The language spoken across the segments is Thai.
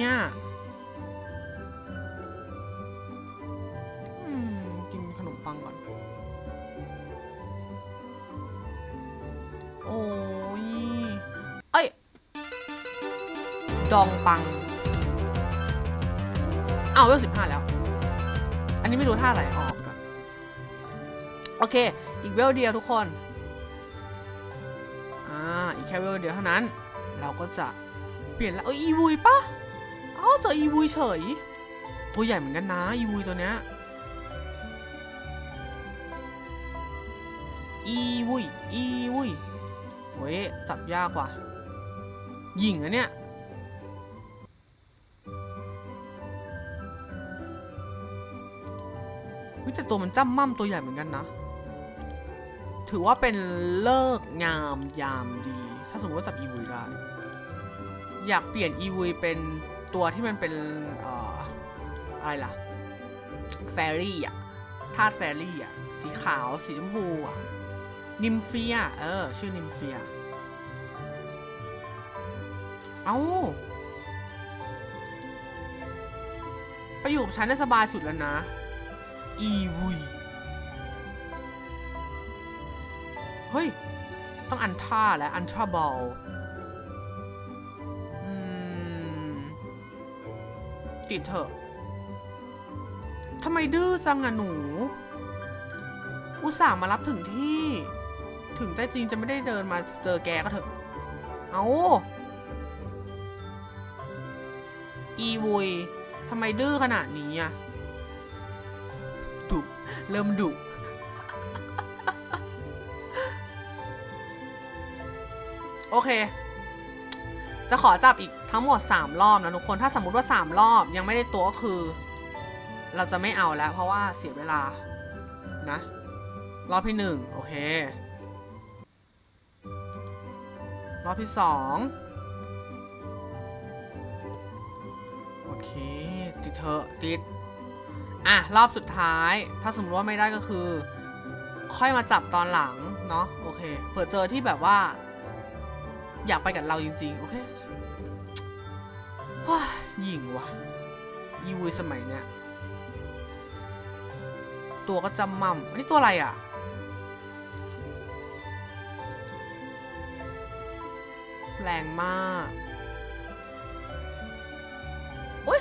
เนี่ยอืมกินขนมปังก่อน โอ้ย เอ้ย ดองปังเอาเวลสิบห้าแล้ว อันนี้ไม่รู้ท่าอะไรออกก่อน โอเค อีกเวลเดียวทุกคน อ่า อีกแค่เวลเดียวเท่านั้น เราก็จะเปลี่ยนแล้วเอ้ยอีวุยปะ เอ้าเจออีวุยเฉย ตัวใหญ่เหมือนกันนะอีวุยตัวเนี้ยอีวุยอีวุยเว้ยจับยากว่ะหญิงอะเนี่ยวิแต่ตัวมันจ้ำม่ำตัวใหญ่เหมือนกันนะ ถือว่าเป็นเลิกงามยามดี ถ้าสมมติว่าจับอีวุยได้ อยากเปลี่ยนอีวุยเป็น ตัวที่มันเป็นเอ่ออะไรล่ะ แฟรี่อะธาตุแฟรี่อะ สีขาว สีชมพูอะ นิมเฟีย เออ ชื่อนิมเฟีย เอ้าไปอยู่กับฉันได้สบายสุดแล้วนะ อีวุย เฮ้ย ต้องอันท่าและอันทราบอลิเถอะทำไมดื้อจังอะหนู อุตส่าห์มารับถึงที่ ถึงใจจริงจะไม่ได้เดินมาเจอแกก็เถอะ เอาอีวุยทำไมดื้อขนาดนี้อะดุเริ่มดุโอเค จะขอจับอีกทั้งหมด 3 รอบนะทุกคน ถ้าสมมุติว่า 3 รอบยังไม่ได้ตัวก็คือ เราจะไม่เอาแล้ว เพราะว่าเสียเวลานะ รอบที่ 1 โอเค รอบที่ 2 โอเค ติดเถอะติด อะ รอบสุดท้าย ถ้าสมมติว่าไม่ได้ก็คือ ค่อยมาจับตอนหลัง เนาะโอเค เผื่อเจอที่แบบว่า อยากไปกับเราจริงๆ โอเคว้าหญิงว่ะอีวุยสมัยเนี้ยตัวก็จำมั่มอันนี้ตัวอะไรอะ แรงมากโอ๊ย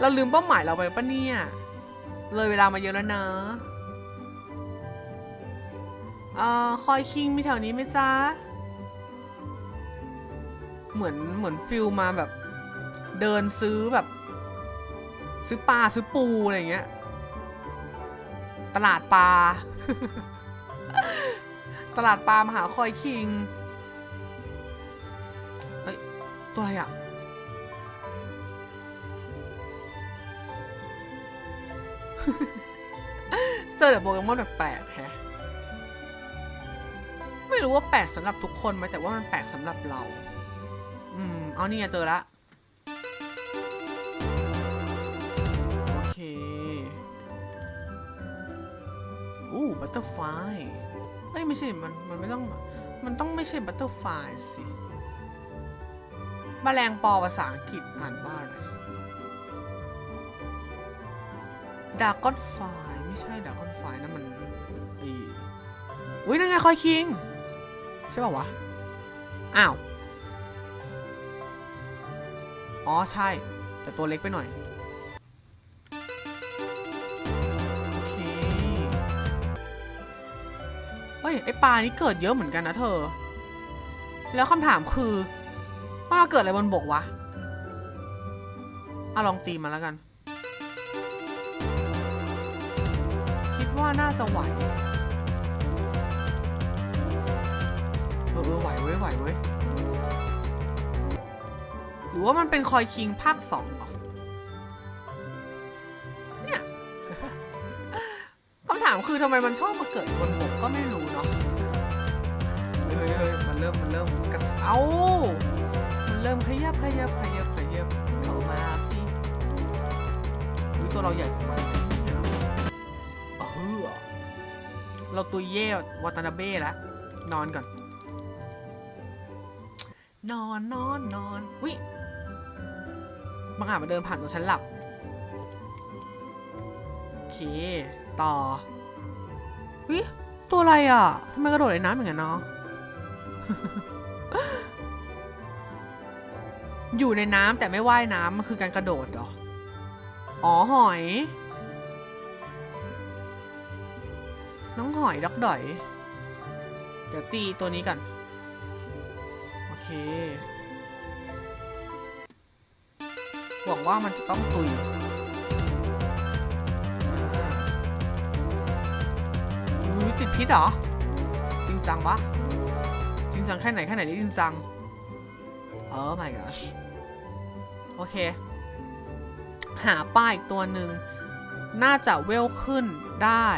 เราลืมเป้าหมายเราไปปะเนี่ย เลยเวลามาเยอะแล้วนะเอ่อคอยคิงมีแถวนี้ไหมจ๊ะ เหมือนเหมือนฟิลมาแบบ เดินซื้อแบบ ซื้อปลาซื้อปูอะไรเงี้ย ตลาดปลา ตลาดปลามหาคอยคิง เฮ้ย ตัวอะไรอะเจอแต่โปเกมอนแปลกๆแฮะไม่รู้ว่าแปลกสำหรับทุกคนไหมแต่ว่ามันแปลกสำหรับเรา เอานี่ไงเจอละโอเคอู้บัตเตอร์ไฟเอ้ยไม่ใช่มันมันไม่ต้องมันต้องไม่ใช่บัตเตอร์ไฟสิมแมลงปอภาษาอังกฤษอ่านว่าอะไรดากอนไฟไม่ใช่ดากอนไฟนั่นมันไอ้อุ้ยนั่นไงคอยคิง ใช่ป่าวะอ้าว อ๋อใช่ แต่ตัวเล็กไปหน่อย โอเค เฮ้ย ไอปลานี้เกิดเยอะเหมือนกันนะเธอ แล้วคำถามคือว่าเกิดอะไรบนบกวะเอาลองตีมาแล้วกัน คิดว่าน่าจะไหวเออไหวเว้ยไหวเว้ย รือว่ามันเป็นคอยคิงภาคสองเหรอ เนี่ยคำถามคือทำไมมันชอบมาเกิดบนบกก็ไม่รู้เนาะเฮ้ยเฮ้ยมันเริ่ม มันเริ่มกระสเอามันเริ่มขยับขยับขยับขยับเข้ามาสิหรือตัวเราใหญ่กว่ามันเออเราตัวเย่วาตานาเบ้แล้วนอนก่อน นอนนอนนอนวิ บางอาจมาเดินผ่านตรงฉันหลับ โอเค ต่อวิตัวอะไรอะทำไมกระโดดในน้ำอย่างนั้นเนาะอยู่ในน้ำแต่ไม่ว่ายน้ำมันคือการกระโดดหรอ อ๋อหอย น้องหอยดอกดอย เดี๋ยวตีตัวนี้กัน โอเค หวังว่ามันจะต้องตุยอุ้ยติดพิษเหรอ จริงจังปะจริงจังแค่ไหนแค่ไหนนี่จริงจังโอ้ my gosh โอเค หาป้าอีกตัวหนึ่ง น่าจะเวลขึ้นได้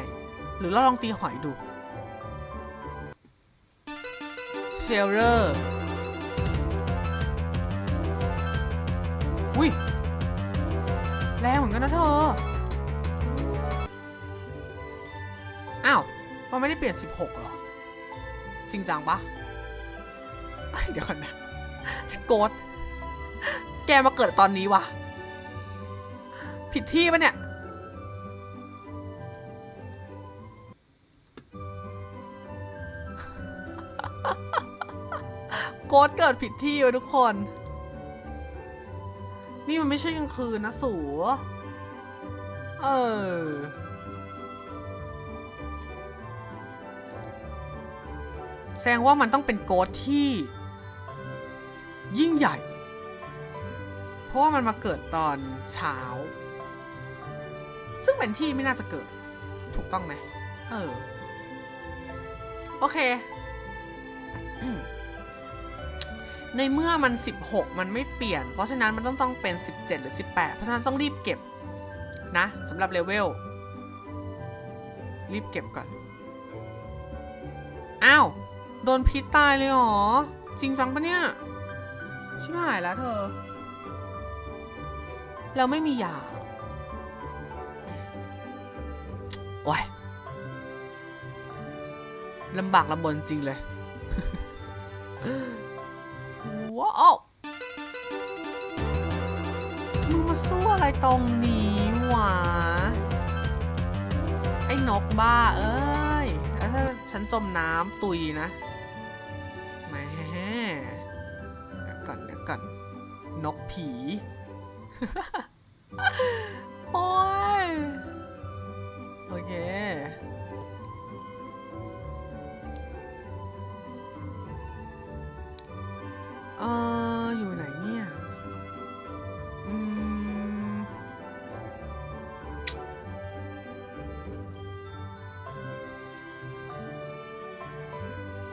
หรือเราลองตีหอยดูเซลเลอร์ อุ้ย รงเหมือนกันนะเธอ อ้าวมันไม่ได้เปลี่ยน 16หรอ จริงจังปะเเดี๋ยวก่อนนะโกดแกมาเกิดตอนนี้วะ ผิดที่ปะเนี่ย โกดเกิดผิดที่วะทุกคน นี่มันไม่ใช่กลางคืนนะสูเออ แสดงว่ามันต้องเป็นโกดที่ ยิ่งใหญ่ เพราะว่ามันมาเกิดตอนเช้า ซึ่งเป็นที่ไม่น่าจะเกิด ถูกต้องไหมเออ โอเค ในเมื่อมัน 16 มันไม่เปลี่ยน เพราะฉะนั้นมันต้องต้องเป็น 17 หรือ 18 เพราะฉะนั้นต้องรีบเก็บนะสำหรับเลเวล รีบเก็บก่อน อ้าว โดนพิษตายเลยหรอ จริงจังปะเนี่ย ชิบหายแล้วเธอ เราไม่มียาโอ้ยลำบากลำบนจริงเลย ว้าวมึงมาสู้อะไรตรงนี้วะไอ้นกบ้าเอ้ยแล้วถ้าฉันจมน้ำตุยนะแหมเดี๋ยวก่อนเดี๋ยวก่อนนกผี โอ้ย โอเค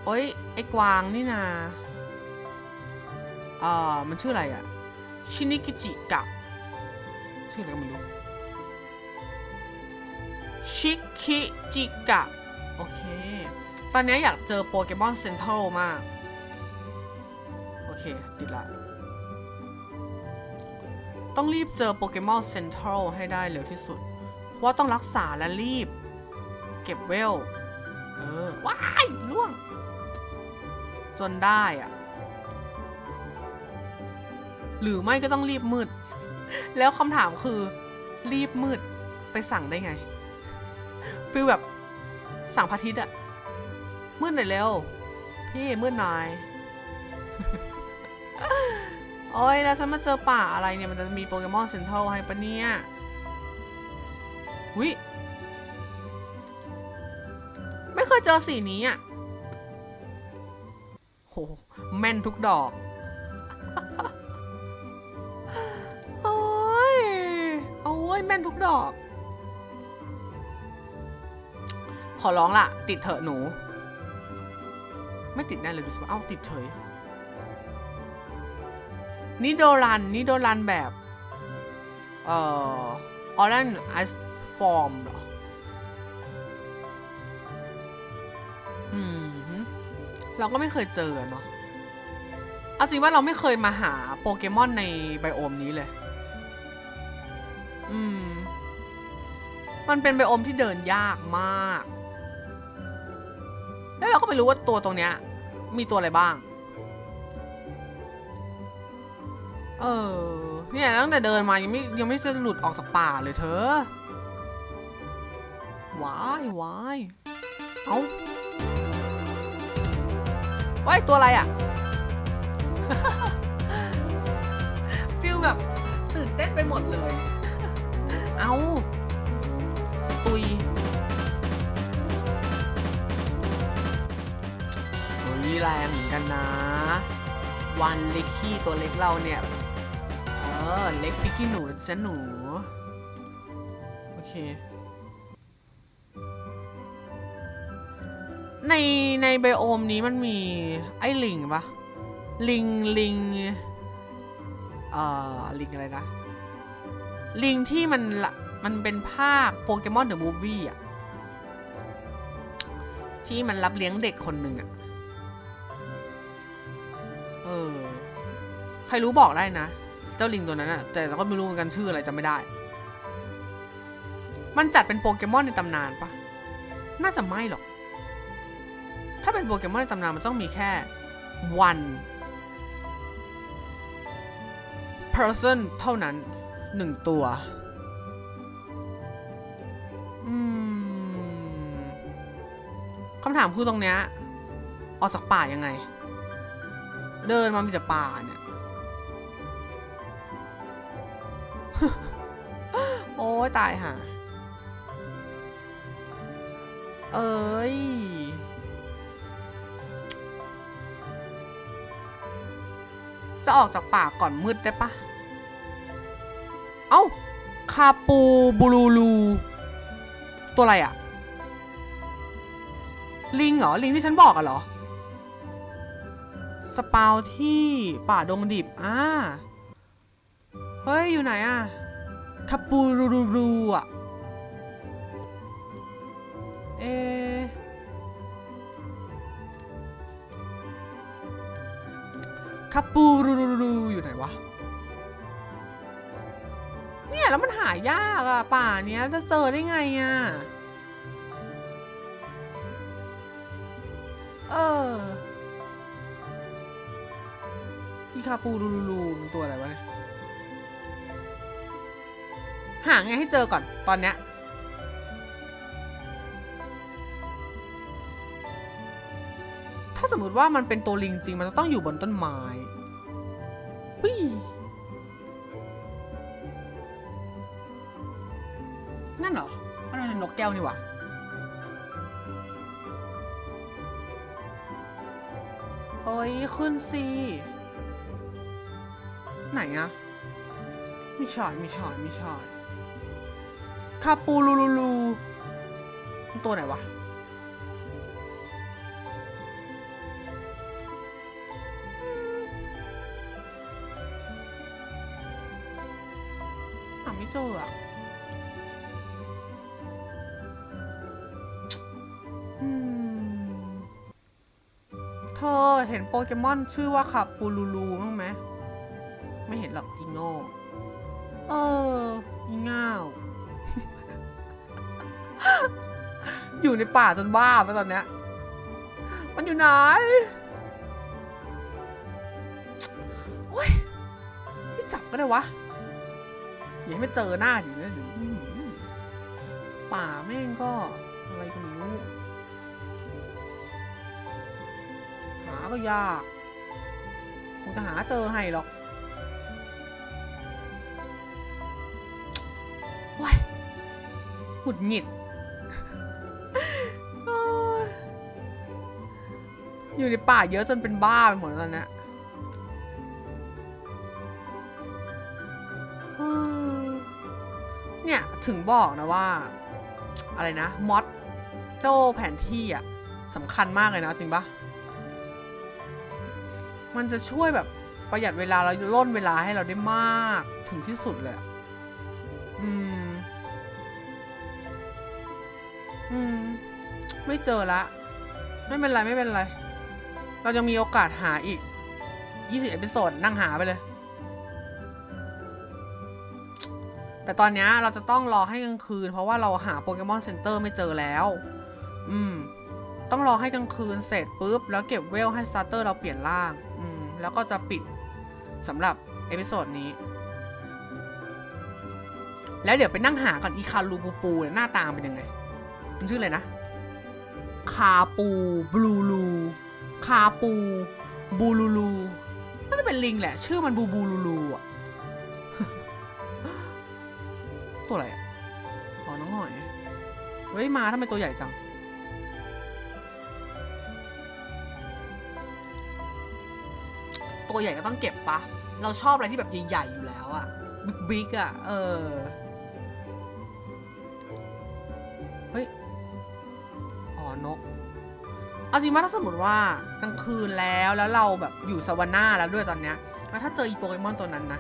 โอ๊ยไอ้กวางนี่นาเอ่อมันชื่ออะไรอะชินิกิจิกะ ชื่ออะไรก็ไม่รู้ ชิคิจิกะ โอเค ตอนนี้อยากเจอโปเกมอนเซ็นทรัลมาก โอเค ติดละ ต้องรีบเจอโปเกมอนเซ็นทรัลให้ได้เร็วที่สุด เพราะว่าต้องรักษาและรีบ เก็บเวล เออ ว้ายล่วง จนได้อะหรือไม่ก็ต้องรีบมืด แล้วคำถามคือ รีบมืดไปสั่งได้ไงฟีลแบบสั่งพระอาทิตย์อะมืดหน่อยเร็ว พี่มืดหน่อยโอ้ยแล้วฉันมาเจอป่าอะไรเนี่ย มันจะมีโปเกมอนเซ็นทรัลให้ปะเนี่ยวิไม่เคยเจอสีนี้อะ หแม่นทุกดอกโอ้ยโอ้ยแม่นทุกดอก ขอร้องล่ะ ติดเถอะหนู ไม่ติดแน่เลยดูสิเอ้าติดเฉยนิโดรันนิโดรันแบบ เอ่อออรันไอส์ฟอร์มเหรอ อืม เราก็ไม่เคยเจอเนาะเอาจริงว่าเราไม่เคยมาหาโปเกมอนในไบโอมนี้เลย อืม มันเป็นไบโอมที่เดินยากมาก แล้วเราก็ไม่รู้ว่าตัวตรงเนี้ย มีตัวอะไรบ้าง เออ เนี่ยตั้งแต่เดินมายังไม่ยังไม่เสหลุดออกจากป่าเลยเธอ ว้ายว้ายเอา ว้ายตัวอะไรอะ ฟิลแบบตื่นเต้นไปหมดเลย เอาตุยเฮ้ยแรงเหมือนกันนะ วันเล็กขี้ตัวเล็กเราเนี่ย เออ เล็กพี่ขี้หนูนะจ๊ะหนู โอเค ในในไบโอมนี้มันมีไอ้ลิงปะลิงลิงเอ่อลิงอะไรนะ ลิงที่มันละมันเป็นภาคโปเกมอนเดอะมูฟวี่อะ ที่มันรับเลี้ยงเด็กคนหนึ่งอะ เออ ใครรู้บอกได้นะ เจ้าลิงตัวนั้นอะ แต่เราก็ไม่รู้เหมือนกันชื่ออะไรจำไม่ได้ มันจัดเป็นโปเกมอนในตำนานปะน่าจะไม่หรอก ถ้าเป็นโปเกมอนในตำนานมันต้องมีแค่ one person เท่านั้นหนึ่งตัว อืมคำถามคือตรงเนี้ย ออกจากป่ายังไง เดินมามีแต่ป่าเนี่ย โอ้ยตายห่าเอ้ย จะออกจากป่าก่อนมืดได้ปะ เอ้า คาปูบูลูลู ตัวอะไรอะลิงเหรอ ลิงที่ฉันบอกอะเหรอ สปาวที่ป่าดงดิบ อ่า เฮ้ย อยู่ไหนอะคาปูรูรูรูอะเอ คาปูรูรูรูอยู่ไหนวะ เนี่ยแล้วมันหายากอะป่าเนี้ยจะเจอได้ไงอะเอออีคาปูรูรูรูมันตัวอะไรวะเนี่ย หาไงให้เจอก่อนตอนเนี้ย มมติว่ามันเป็นตัวลิงจริง มันจะต้องอยู่บนต้นไม้วินั่นเหรอ มันเป็นนกแก้วนี่หว่าโอ้ย ขึ้นสิไหนอะไม่ใช่ไม่ใช่ไม่ใช่คาปูลูลูลูมันตัวไหนวะ เจออะเธอเห็นโปเกมอนชื่อว่าคาปูลูลูบ้งไหม ไม่เห็นหรอกอีโง่เอออีง่าว อยู่ในป่าจนบ้าไปตอนเนี้ย มันอยู่ไหนโอ้ยไม่จับก็ได้วะ อย่าให้ไม่เจอหน้าดินะเดี๋ยวอื้อหือป่าแม่งก็อะไรก็ไม่รู้ หาก็ยากคงจะหาเจอให้หรอกว้ายหงุดหงิด อยู่ในป่าเยอะจนเป็นบ้าไปหมดแล้วตอนเนี้ เนี่ยถึงบอกนะว่า อะไรนะมอดโจ้แผนที่อะสำคัญมากเลยนะจริงปะมันจะช่วยแบบประหยัดเวลาเราล่นเวลาให้เราได้มากถึงที่สุดเลยอะอืม อืม ไม่เจอละ ไม่เป็นไร ไม่เป็นไร เรายังมีโอกาสหาอีก 20 เอพิโซดนั่งหาไปเลย แต่ตอนนี้เราจะต้องรอให้กลางคืน เพราะว่าเราหาโปเกมอนเซ็นเตอร์ไม่เจอแล้ว อืม ต้องรอให้กลางคืนเสร็จปุ๊บ แล้วเก็บเวลให้สตาร์เตอร์เราเปลี่ยนร่าง อืม แล้วก็จะปิดสำหรับเอพิโซดนี้ แล้วเดี๋ยวไปนั่งหาก่อนอีคารูปูปูเนี่ยหน้าตาเป็นยังไง มันชื่ออะไรนะ คาปูบลูลูคาปูบูลูลูน่าจะเป็นลิงแหละ ชื่อมันบูบูลูลูอะ ตัวอะไรอะอ๋อน้องหอย เฮ้ย มาทำไมตัวใหญ่จัง ตัวใหญ่ก็ต้องเก็บปะ เราชอบอะไรที่แบบใหญ่ ๆ อยู่แล้วอะบิ๊กบิ๊กอะเออ เฮ้ย อ๋อนกเอาจริงว่าถ้าสมมติว่ากลางคืนแล้วแล้วเราแบบอยู่สวาน่าแล้วด้วยตอนเนี้ยถ้าเจออีโปเกมอนตัวนั้นนะ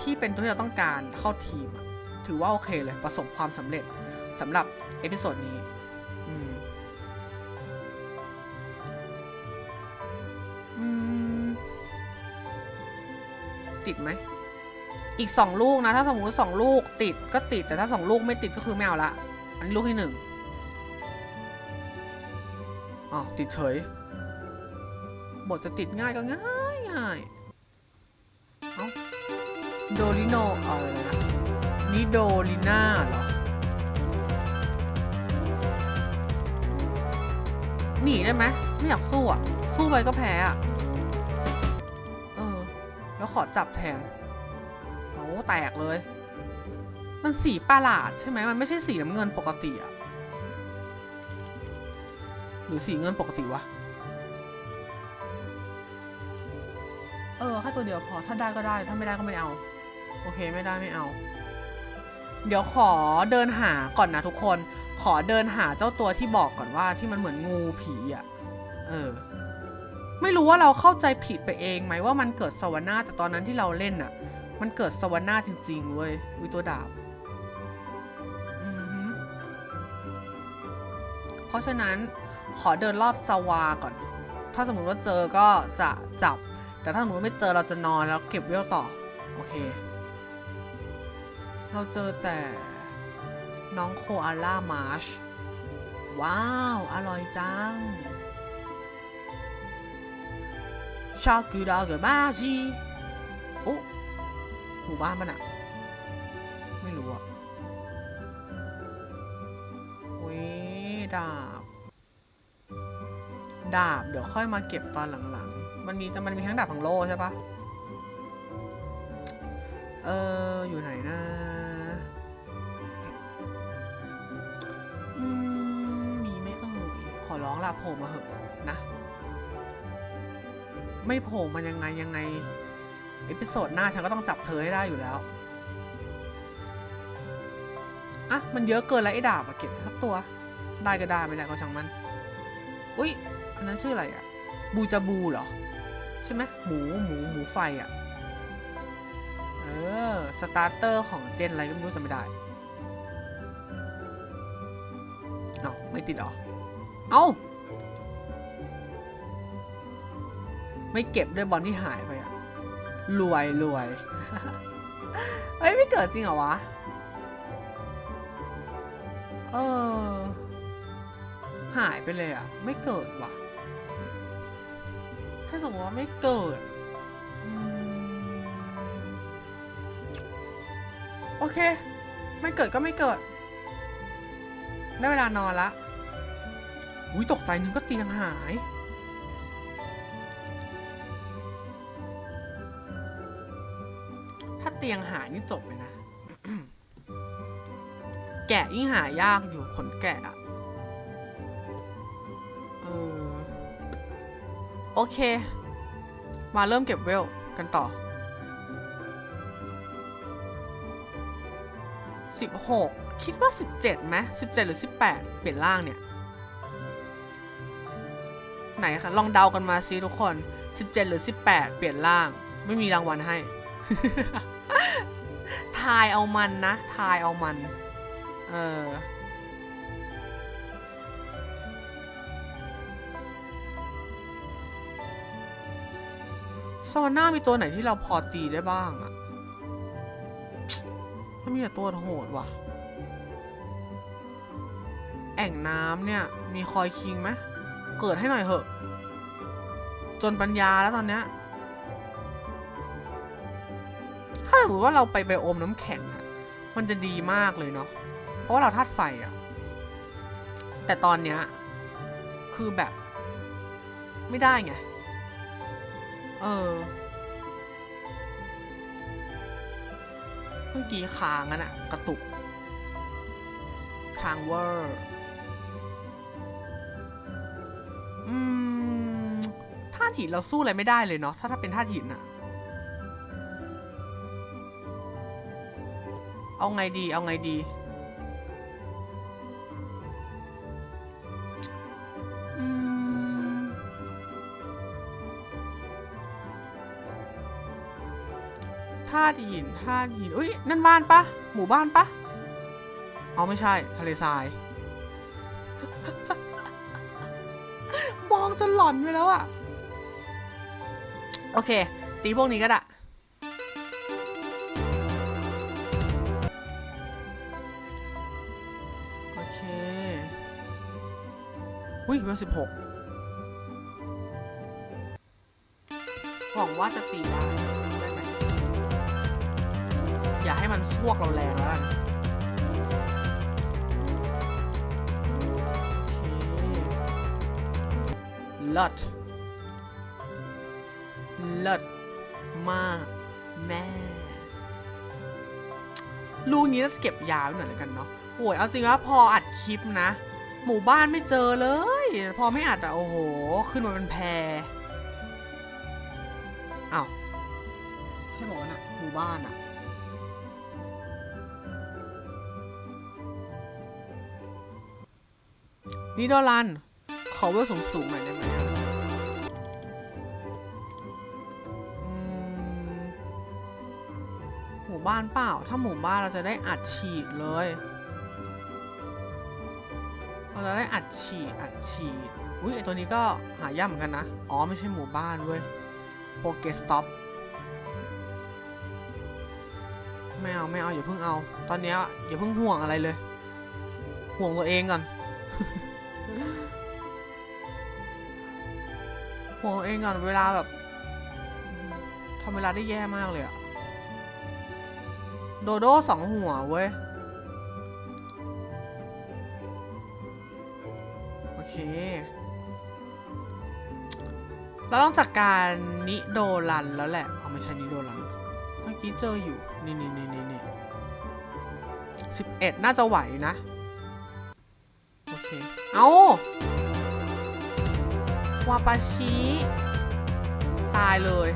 ที่เป็นตัวที่เราต้องการเข้าทีมอะ ถือว่าโอเคเลยประสบความสำเร็จสำหรับเอพิโซดนี้ติดไหม อีกสองลูกนะ ถ้าสมมติสองลูกติดก็ติด แต่ถ้าสองลูกไม่ติดก็คือไม่เอาละ อันนี้ลูกที่หนึ่งอ๋อติดเฉย บทจะติดง่ายก็ง่ายง่าย เอาโดลิโนเอาอะไรนะ นี่โดลิน่าเหรอ หนีได้ไหมไม่อยากสู้อะ สู้ไปก็แพ้อะ เออ แล้วขอจับแทนโอ้แตกเลย มันสีประหลาดใช่ไหม มันไม่ใช่สีน้ำเงินปกติอะ หรือสีเงินปกติวะ เออแค่ตัวเดียวพอ ถ้าได้ก็ได้ ถ้าไม่ได้ก็ไม่เอา โอเค ไม่ได้ไม่เอา เดี๋ยวขอเดินหาก่อนนะทุกคน ขอเดินหาเจ้าตัวที่บอกก่อนว่าที่มันเหมือนงูผีอะเออ ไม่รู้ว่าเราเข้าใจผิดไปเองไหมว่ามันเกิดสวรรค์แต่ตอนนั้นที่เราเล่นอะมันเกิดสวรรค์จริง ๆเว้ยวิตัวดาบอือฮึเพราะฉะนั้นขอเดินรอบสวาก่อน ถ้าสมมติว่าเจอก็จะจับ แต่ถ้าสมมติไม่เจอเราจะนอนแล้วเก็บเวลต่อ โอเค เราเจอแต่น้องโคอาล่ามาร์ช ว้าว อร่อยจัง ชากุระเกมาจิโอ้หมู่บ้านมันอะไม่รู้อะโอ้ยดาบ ดาบ เดี๋ยวค่อยมาเก็บตอนหลังๆ มันมีจะมันมีทั้งดาบทั้งโล่ใช่ปะ เอออยู่ไหนนะอืมมีไหมเอ่ยขอร้องละโผล่มาเหอะนะ ไม่โผล่มันยังไงยังไงเอพิโซดหน้าฉันก็ต้องจับเธอให้ได้อยู่แล้วอะมันเยอะเกินแล้วไอ้ดาบอะเก็บทักตัว ได้ก็ได้ไม่ได้ก็ช่างมัน อุ้ยอันนั้นชื่ออะไรอะบูจาบูเหรอ ใช่ไหมหมูหมูหมูไฟอะ ออสตาร์เตอร์ของเจนอะไรก็ไม่รู้จำไม่ได้เอ้าไม่ติดหรอ เอ้าไม่เก็บด้วยบอลที่หายไปอะรวยรวยเอ้ย ไม่เกิดจริงเหรอวะ เออ หายไปเลยอะไม่เกิดว่ะ ถ้าสมมติว่าไม่เกิด เค ไม่เกิดก็ไม่เกิด ได้เวลานอนละอุ้ยตกใจนึงก็เตียงหาย ถ้าเตียงหายนี่จบเลยนะ แกะยิ่งหายากอยู่ขนแกะอะเออ โอเค มาเริ่มเก็บเวลกันต่อ 16 คิดว่า 17ไหม17 หรือ 18 เปลี่ยนร่างเนี่ย ไหนคะลองเดากันมาซิทุกคน 17 หรือ 18 เปลี่ยนร่าง ไม่มีรางวัลให้ ทายเอามันนะ ทายเอามัน เออซอนน่ามีตัวไหนที่เราพอตีได้บ้างอะ มันมีแต่ตัวโหดว่ะ แอ่งน้ำเนี่ย มีคอยคิงไหมเกิดให้หน่อยเหอะ จนปัญญาแล้วตอนเนี้ยาสมมติว่าเราไปไบโอมน้ำแข็งอะมันจะดีมากเลยเนาะ เพราะว่าเราธาตุไฟอะแต่ตอนเนี้ย คือแบบ ไม่ได้ไง เออ เมื่อกี้ค้างอะน่ะกระตุกค้างเวอร์อืมท่าหินเราสู้อะไรไม่ได้เลยเนาะถ้าถ้าเป็นท่าหินอะเอาไงดี เอาไงดีาตุหินท่าตุหินอุ้ยนั่นบ้านปะหมู่บ้านปะเอาไม่ใช่ทะเลทราย มองจนหลอนไปแล้วอะโอเค ตีพวกนี้ก็ได้โอเคอุ้ยเบอร์สิบหกหวังว่าจะตีได้ อย่าให้มันซวกเราแรงแล้วกันลิศเลิศมากแม่ลูกนี้น่าจะเก็บยาวหน่อยแล้วกันเนาะโอ้ยเอาจริงว่าพออัดคลิปนะ หมู่บ้านไม่เจอเลย พอไม่อัดอะโอ้โห ขึ้นมาเป็นแพรอ้าวใช่บอกว่านะหมู่บ้านอะ นี่โดรัน ขอเวลสูงสูงหน่อยได้ไหมหมู่บ้านเปล่า ถ้าหมู่บ้านเราจะได้อัดฉีดเลย เราจะได้อัดฉีด อัดฉีด อุ้ยไอตัวนี้ก็หายากเหมือนกันนะ อ๋อ ไม่ใช่หมู่บ้านเว้ยโปเกสต็อปไม่เอาไม่เอาอย่าเพิ่งเอา ตอนนี้อย่าเพิ่งห่วงอะไรเลย ห่วงตัวเองก่อน ห่วงตัวเองก่อนเวลาแบบทำเวลาได้แย่มากเลยอะโดโดสองหัวเว้ย โอเค เราต้องจัดการนิโดรันแล้วแหละ เอาไม่ใช่นิโดรัน เมื่อกี้เจออยู่ นี่นี่นี่นี่นี่สิบเอ็ดน่าจะไหวนะ โอเค เอา วาปาชิตายเลย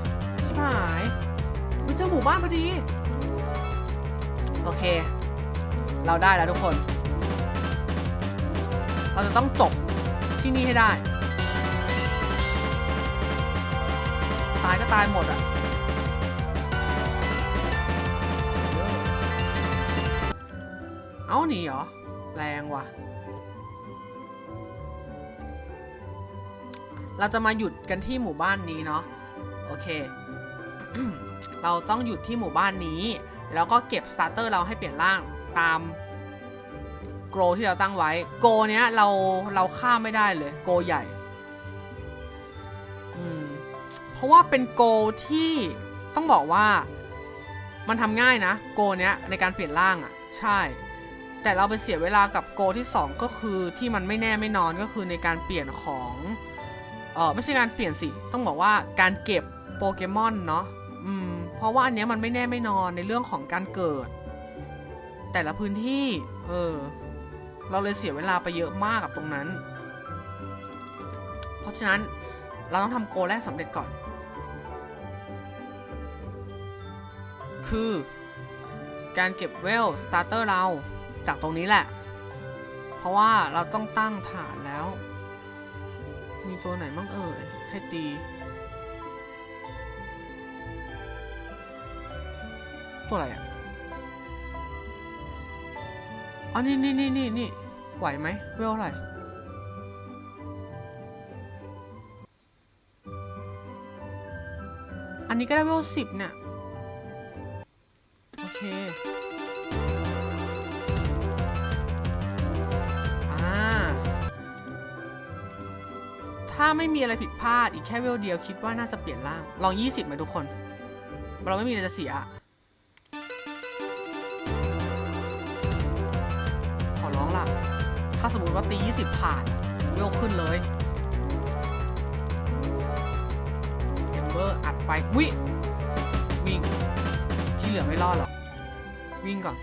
ชิบหายเฮ้ยเจอหมู่บ้านพอดี โอเค เราได้แล้วทุกคน เราจะต้องจบที่นี่ให้ได้ ตายก็ตายหมดอะเอาหนีเหรอ แรงว่ะ เราจะมาหยุดกันที่หมู่บ้านนี้เนาะโอเค เราต้องหยุดที่หมู่บ้านนี้ แล้วก็เก็บสตาร์เตอร์เราให้เปลี่ยนร่างตามโกรที่เราตั้งไว้ โกเนี้ยเราเราข้ามไม่ได้เลย โกใหญ่อืมเพราะว่าเป็นโกที่ต้องบอกว่ามันทำง่ายนะ โกเนี้ยในการเปลี่ยนร่างอะ่ะ ใช่ แต่เราไปเสียเวลากับโกที่ 2 ก็คือที่มันไม่แน่ไม่นอนก็คือในการเปลี่ยนของ เออไม่ใช่การเปลี่ยนสิ ต้องบอกว่าการเก็บโปเกมอนเนาะอืมเพราะว่าอันเนี้ยมันไม่แน่ไม่นอนในเรื่องของการเกิด แต่ละพื้นที่ เออ เราเลยเสียเวลาไปเยอะมากกับตรงนั้น เพราะฉะนั้นเราต้องทำโกแรกสำเร็จก่อน คือ การเก็บเวลสตาร์เตอร์เราจากตรงนี้แหละ เพราะว่าเราต้องตั้งฐานแล้ว มีตัวไหนบ้างเอ่ย ให้ตี ตัวอะไรอะอ๋อนี่นี่นี่นี่นี่ไหวไหมเวลอะไรอันนี้ก็ได้เวลสิบเนี่ย โอเค ถ้าไม่มีอะไรผิดพลาดอีกแค่เวลเดียวคิดว่าน่าจะเปลี่ยนร่าง ลอง 20ไหมทุกคน เราไม่มีอะไรจะเสีย ขอร้องล่ะ ถ้าสมมติว่าตี 20 ผ่านเวลขึ้นเลยเอมเบอร์อัดไปวิวิ่ง ที่เหลือไม่รอดหรอกวิ่งก่อน